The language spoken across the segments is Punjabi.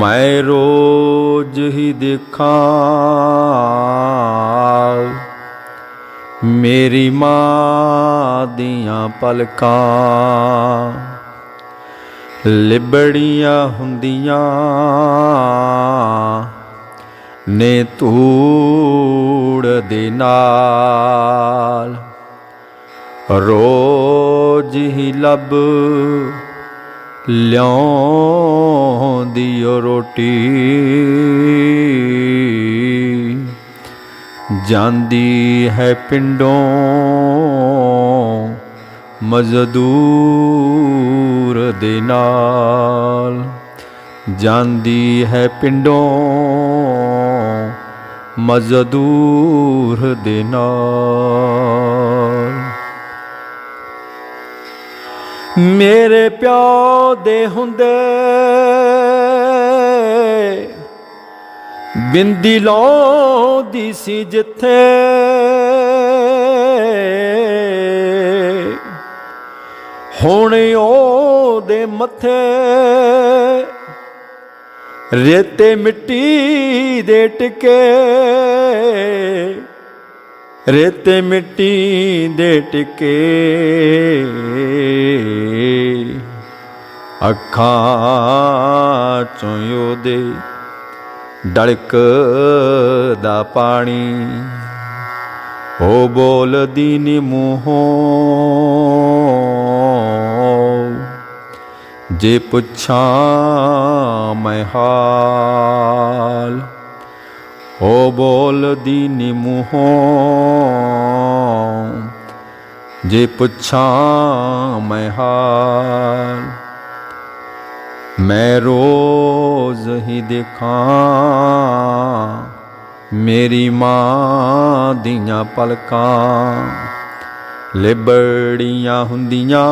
ਮੈਂ ਰੋਜ਼ ਹੀ ਦੇਖਾਂ ਮੇਰੀ ਮਾਂ ਦੀਆਂ ਪਲਕਾਂ। ਲਿਬੜੀਆਂ ਹੁੰਦੀਆਂ ਨੇ ਧੂੜ ਦੇ ਨਾਲ। ਰੋਜ਼ ਹੀ ਲੱਭ ਲਿਆਉਂਦੀ ਓ ਰੋਟੀ। ਜਾਂਦੀ ਹੈ ਪਿੰਡੋਂ ਮਜ਼ਦੂਰ ਦੇ ਨਾਲ। ਜਾਂਦੀ ਹੈ ਪਿੰਡੋਂ ਮਜ਼ਦੂਰ ਦੇ ਨਾਲ। ਮੇਰੇ ਪਿਓ ਦੇ ਹੁੰਦੇ। ਬਿੰਦੀ ਲਾਉਂਦੀ ਸੀ ਜਿੱਥੇ। ਹੁਣ ਉਹਦੇ ਮੱਥੇ। ਰੇਤੇ ਮਿੱਟੀ ਦੇ ਟਿਕੇ। ਰੇਤੇ ਮਿੱਟੀ ਦੇ ਟਿਕੇ। ਅੱਖਾਂ ਚੋਂ ਉਹਦੇ ਡਲਕ ਦਾ ਪਾਣੀ। ਉਹ ਬੋਲਦੀ ਨੀ ਮੂੰਹੋਂ, ਜੇ ਪੁੱਛਾਂ ਮੈਂ ਹਾਲ। ਉਹ ਬੋਲਦੀ ਨੀ ਮੂੰਹੋਂ ਜੇ ਪੁੱਛਾਂ ਮੈਂ ਹਾਲ, ਮੈਂ ਰੋਜ਼ ਹੀ ਦੇਖਾਂ ਮੇਰੀ ਮਾਂ ਦੀਆਂ ਪਲਕਾਂ, ਲਿਬੜੀਆਂ ਹੁੰਦੀਆਂ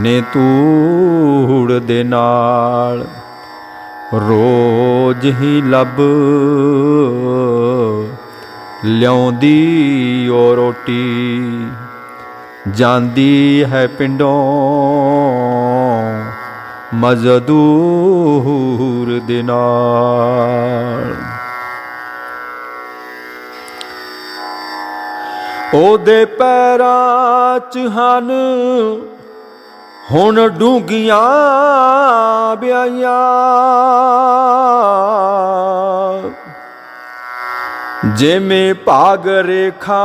ਨੇ ਤੂੜ ਦੇ ਨਾਲ। ਰੋਜ਼ ਹੀ ਲੱਭ ਲਿਆਉਂਦੀ ਓ ਰੋਟੀ, ਜਾਂਦੀ ਹੈ ਪਿੰਡੋਂ ਮਜ਼ਦੂਰ ਦੇ ਨਾਲ। ਉਹਦੇ ਪੈਰਾਂ 'ਚ ਹਨ, ਹੁਣ ਡੂੰਗੀਆਂ ਬਿਆਈਆਂ ਜਿਵੇਂ ਭਾਗ ਰੇਖਾ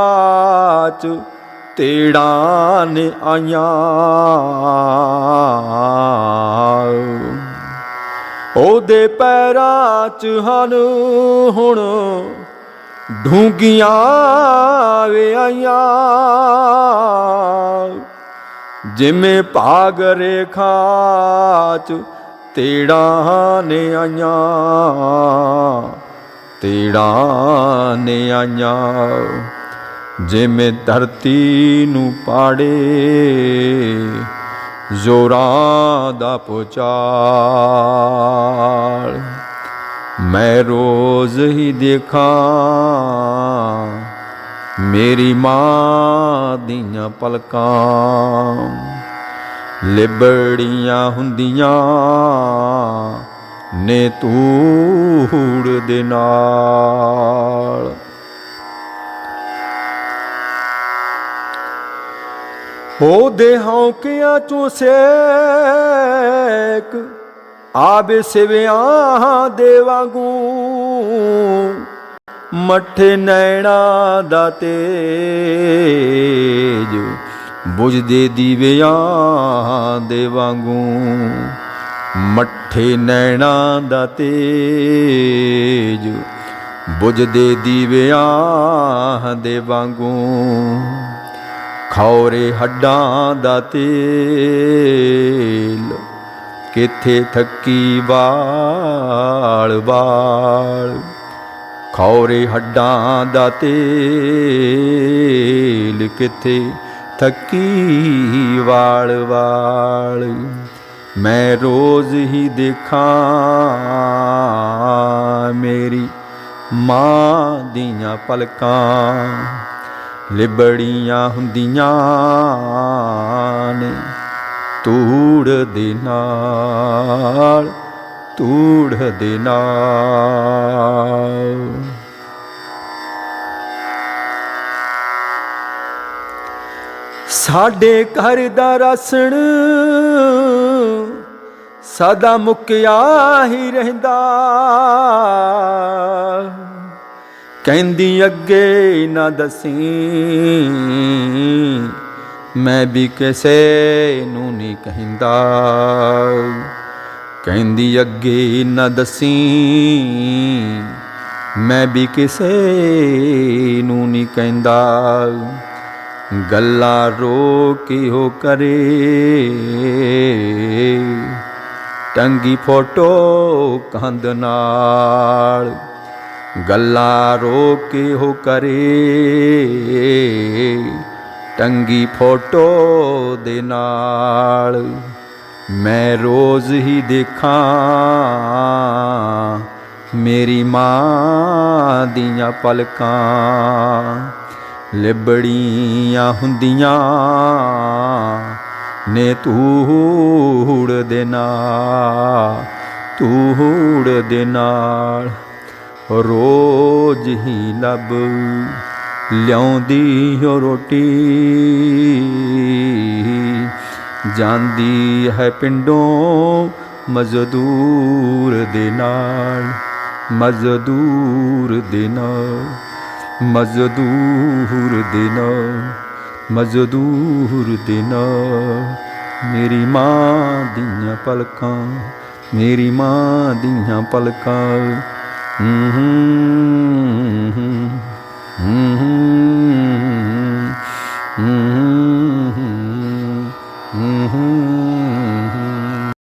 'ਚ ਤੇੜਾਂ ਨੇ ਆਈਆਂ। ਉਹਦੇ ਪੈਰਾਂ 'ਚ ਹਨ ਹੁਣ ਢੂੰਗੀਆਂ ਵਿਆਈਆਂ ਜਿਵੇਂ ਭਾਗ ਰੇਖਾ 'ਚ ਤੇੜਾਂ ਨੇ ਆਈਆਂ। ਤੇੜਾਂ ਨੇ ਆਈਆਂ, ਜਿਵੇਂ ਧਰਤੀ ਨੂੰ ਪਾੜੇ। ਜ਼ੋਰਾਂ ਦਾ ਪੁਚਾਲ ਮੈਂ ਰੋਜ਼ ਹੀ ਦੇਖਾਂ, ਮੇਰੀ ਮਾਂ ਦੀਆਂ ਪਲਕਾਂ। ਲਿਬੜੀਆਂ ਹੁੰਦੀਆਂ ਨੇ ਤੂੜ ਦੇ ਨਾਲ। ਦੇ ਹੌਕਿਆਂ ਚੋਂ ਸੇਕ, ਆਵੇ ਸਿਵਿਆਂ ਦੇ ਵਾਂਗੂ। ਮੱਠੇ ਨੈਣਾ ਦਾ ਤੇਜ ਬੁਝਦੇ ਦੀਵਿਆਂ ਦੇ ਵਾਂਗੂ। ਮੱਠੇ ਨੈਣਾ ਦਾ ਤੇਜ ਬੁਝਦੇ ਦੀਵਿਆਂ ਦੇ ਵਾਂਗੂ। ਖੌਰੇ ਹੱਡਾਂ ਦਾ ਤੇਲ ਕਿੱਥੇ ਥੱਕੀ ਵਾਲ ਵਾਲ। ਖੌਰੇ ਹੱਡਾਂ ਦਾ ਤੇਲ ਕਿੱਥੇ ਥੱਕੀ ਵਾਲ ਵਾਲ। ਮੈਂ ਰੋਜ਼ ਹੀ ਦੇਖਾਂ ਮੇਰੀ ਮਾਂ ਦੀਆਂ ਪਲਕਾਂ, ਲਿਬੜੀਆਂ ਹੁੰਦੀਆਂ ਨੇ। ਤੂੜ ਦੇ ਨਾਲ ਤੂੜ ਦੇ ਨਾਲ। ਸਾਡੇ ਘਰ ਦਾ ਰਸਣ ਸਦਾ ਮੁੱਕਿਆ ਹੀ ਰਹਿੰਦਾ। ਕਹਿੰਦੀ, ਅੱਗੇ ਨਾ ਦਸੀ, ਮੈਂ ਵੀ ਕਿਸੇ ਨੂੰ ਨਹੀਂ ਕਹਿੰਦਾ। ਕਹਿੰਦੀ, ਅੱਗੇ ਨਾ ਦਸੀ, ਮੈਂ ਵੀ ਕਿਸੇ ਨੂੰ ਨਹੀਂ ਕਹਿੰਦਾ। ਗੱਲਾਂ ਰੋ ਕੇ ਹੋ ਕਰੇ। ਟੰਗੀ ਫੋਟੋ ਕੰਧ ਨਾਲ। ਗੱਲਾਂ ਰੋ ਕੇ ਹੋ ਕਰੇ। ਟੰਗੀ ਫੋਟੋ ਦੇ ਨਾਲ ਮੈਂ ਰੋਜ਼ ਹੀ ਦੇਖਾਂ ਮੇਰੀ ਮਾਂ ਦੀਆਂ ਪਲਕਾਂ, ਲਿਬੜੀਆਂ ਹੁੰਦੀਆਂ। ਨੇ ਤੂੜ ਦੇ ਨਾਲ ਤੂੜ ਦੇ ਨਾਲ ਰੋਜ਼ ਹੀ ਲੱਭ ਲਿਆਉਂਦੀ ਓ ਰੋਟੀ। ਜਾਂਦੀ ਹੈ ਪਿੰਡੋਂ ਮਜ਼ਦੂਰ ਦੇ ਨਾਲ, ਮਜ਼ਦੂਰ ਦੇ ਨਾਲ, ਮਜ਼ਦੂਰ ਦੇ ਨਾਲ। ਮਜ਼ਦੂਰ ਦੇ ਨਾਲ ਮੇਰੀ ਮਾਂ ਦੀਆਂ ਪਲਕਾਂ ਮੇਰੀ ਮਾਂ ਦੀਆਂ ਪਲਕਾਂ ਹੂੰ ਹੂੰ ਹੂੰ ਹੂੰ ਹੂੰ ਹੂੰ